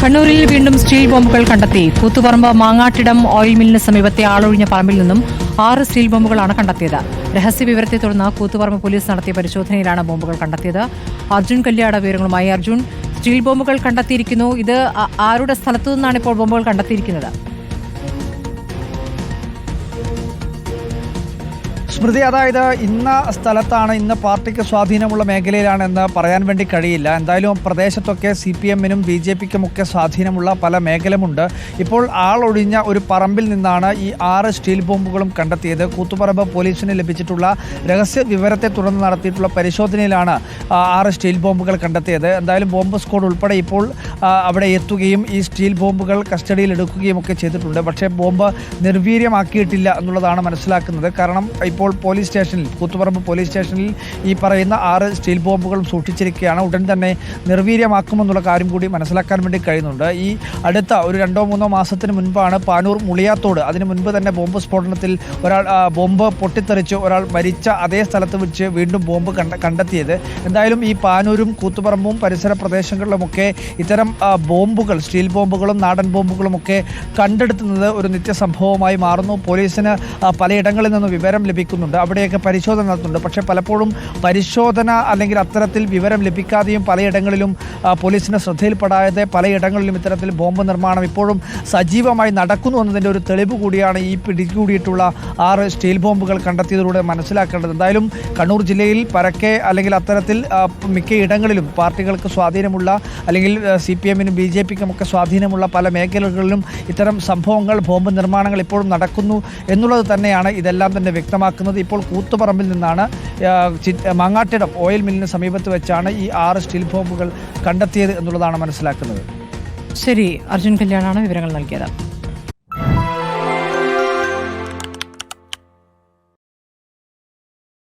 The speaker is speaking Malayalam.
കണ്ണൂരിൽ വീണ്ടും സ്റ്റീൽ ബോംബുകൾ കണ്ടെത്തി. കൂത്തുപറമ്പ് മാങ്ങാട്ടിടം ഓയിൽ മില്ലിന് സമീപത്തെ ആളൊഴിഞ്ഞ പറമ്പിൽ നിന്നും ആറ് സ്റ്റീൽ ബോംബുകളാണ് കണ്ടെത്തിയത്. രഹസ്യ വിവരത്തെ തുടർന്ന് കൂത്തുപറമ്പ് പോലീസ് നടത്തിയ പരിശോധനയിലാണ് ബോംബുകൾ കണ്ടെത്തിയത്. അർജുൻ കല്യാട വിവരങ്ങളുമായി അർജുൻ. സ്റ്റീൽ ബോംബുകൾ കണ്ടെത്തിയിരിക്കുന്നു. ഇത് ആരുടെ സ്ഥലത്തു നിന്നാണ് ഇപ്പോൾ ബോംബുകൾ കണ്ടെത്തിയിരിക്കുന്നത്? സ്മൃതി അതായത് ഇന്ന സ്ഥലത്താണ് ഇന്ന പാർട്ടിക്ക് സ്വാധീനമുള്ള മേഖലയിലാണ് എന്ന് പറയാൻ വേണ്ടി കഴിയില്ല. എന്തായാലും പ്രദേശത്തൊക്കെ സി പി എമ്മിനും ബി ജെ പിക്കും ഒക്കെ സ്വാധീനമുള്ള പല മേഖലമുണ്ട് ഇപ്പോൾ ആളൊഴിഞ്ഞ ഒരു പറമ്പിൽ നിന്നാണ് ഈ ആറ് സ്റ്റീൽ ബോംബുകളും കണ്ടെത്തിയത്. കൂത്തുപറമ്പ് പോലീസിന് ലഭിച്ചിട്ടുള്ള രഹസ്യ വിവരത്തെ തുടർന്ന് നടത്തിയിട്ടുള്ള പരിശോധനയിലാണ് ആറ് സ്റ്റീൽ ബോംബുകൾ കണ്ടെത്തിയത്. എന്തായാലും ബോംബ് സ്ക്വാഡ് ഉൾപ്പെടെ ഇപ്പോൾ അവിടെ എത്തുകയും ഈ സ്റ്റീൽ ബോംബുകൾ കസ്റ്റഡിയിൽ എടുക്കുകയും ഒക്കെ ചെയ്തിട്ടുണ്ട്. പക്ഷേ ബോംബ് നിർവീര്യമാക്കിയിട്ടില്ല എന്നുള്ളതാണ് മനസ്സിലാക്കുന്നത്. കാരണം ഇപ്പോൾ പോലീസ് സ്റ്റേഷനിൽ കൂത്തുപറമ്പ് പോലീസ് സ്റ്റേഷനിൽ ഈ പറയുന്ന ആറ് സ്റ്റീൽ ബോംബുകളും സൂക്ഷിച്ചിരിക്കുകയാണ്. ഉടൻ തന്നെ നിർവീര്യമാക്കുമെന്നുള്ള കാര്യം കൂടി മനസ്സിലാക്കാൻ വേണ്ടി കഴിയുന്നുണ്ട്. ഈ അടുത്ത ഒരു രണ്ടോ മൂന്നോ മാസത്തിന് മുൻപാണ് പാനൂർ മുളിയാത്തോട് അതിന് മുൻപ് തന്നെ ബോംബ് സ്ഫോടനത്തിൽ ഒരാൾ ബോംബ് പൊട്ടിത്തെറിച്ച് ഒരാൾ മരിച്ച അതേ സ്ഥലത്ത് വെച്ച് വീണ്ടും ബോംബ് കണ്ട കണ്ടെത്തിയത്. എന്തായാലും ഈ പാനൂരും കൂത്തുപറമ്പും പരിസര പ്രദേശങ്ങളിലുമൊക്കെ ഇത്തരം ബോംബുകൾ സ്റ്റീൽ ബോംബുകളും നാടൻ ബോംബുകളും ഒക്കെ കണ്ടെടുത്തുന്നത് ഒരു നിത്യസംഭവമായി മാറുന്നു. പോലീസിന് പലയിടങ്ങളിൽ നിന്നും വിവരം ലഭിക്കുന്നുണ്ട് അവിടെയൊക്കെ പരിശോധന നടത്തുന്നുണ്ട്. പക്ഷേ പലപ്പോഴും പരിശോധന അല്ലെങ്കിൽ അത്തരത്തിൽ വിവരം ലഭിക്കാതെയും പലയിടങ്ങളിലും പോലീസിന്റെ ശ്രദ്ധയിൽപ്പെടാതെ പലയിടങ്ങളിലും ഇത്തരത്തിൽ ബോംബ് നിർമ്മാണം ഇപ്പോഴും സജീവമായി നടക്കുന്നു എന്നതിന്റെ ഒരു തെളിവ് കൂടിയാണ് ഈ പിടികൂടിയിട്ടുള്ള ആറ് സ്റ്റീൽ ബോംബുകൾ കണ്ടെത്തിയതിലൂടെ മനസ്സിലാക്കേണ്ടത്. എന്തായാലും കണ്ണൂർ ജില്ലയിൽ പരക്കെ അല്ലെങ്കിൽ അത്തരത്തിൽ ആ, മിക്ക ഇടങ്ങളിലും പാർട്ടികൾക്ക് സ്വാധീനമുള്ള അല്ലെങ്കിൽ സി പി എമ്മിനും ബി ജെ പിക്കും ഒക്കെ സ്വാധീനമുള്ള പല മേഖലകളിലും ഇത്തരം സംഭവങ്ങൾ ബോംബ് നിർമ്മാണങ്ങൾ ഇപ്പോഴും നടക്കുന്നു എന്നുള്ളത് തന്നെയാണ് ഇതെല്ലാം തന്നെ വ്യക്തമാക്കുന്നത്. ഇപ്പോൾ കൂത്തുപറമ്പിൽ നിന്നാണ്. മാങ്ങാട്ടിടം ഓയിൽ മില്ലിന് സമീപത്ത് വെച്ചാണ് ഈ ആറ് സ്റ്റീൽ ബോംബുകൾ കണ്ടെത്തിയത് എന്നുള്ളതാണ് മനസ്സിലാക്കുന്നത്. ശരി അർജുൻ കല്യാണാണ് വിവരങ്ങൾ നൽകിയത്.